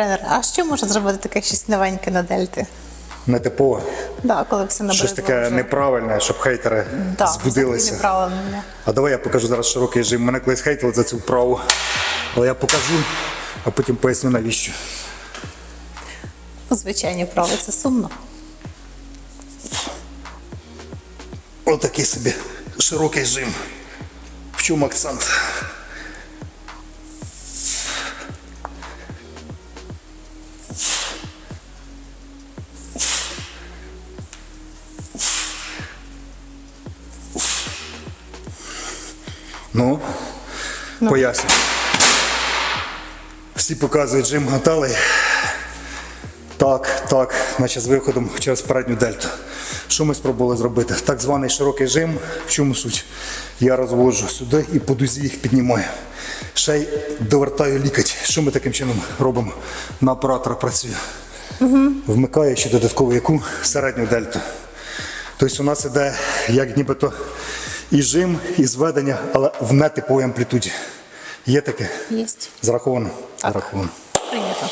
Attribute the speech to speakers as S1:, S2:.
S1: Тренер, а що може зробити таке щось новеньке на дельти?
S2: Нетипово.
S1: Да, коли все набридло
S2: Щось таке
S1: вже.
S2: неправильне, щоб хейтери
S1: да,
S2: збудилися. А давай я покажу зараз широкий жим. Мене колись хейтили за цю вправу. Але я покажу, а потім поясню навіщо.
S1: Звичайні вправи, це сумно.
S2: Отакий собі широкий жим. В чому акцент? Ну, поясню. Всі показують жим гантелей. Так, так, наче з виходом через передню дельту. Що ми спробували зробити? Так званий широкий жим. В чому суть? Я розводжу сюди і по дузі їх піднімаю. Ще й довертаю лікоть. Що ми таким чином робимо? На оператора працює. Вмикаю ще додатково яку середню дельту. Тобто у нас іде як нібито і жим, і зведення, але в нетиповій амплітуді. Є таке?
S1: Єсть.
S2: Зараховано? Зараховано.
S1: Прийнято.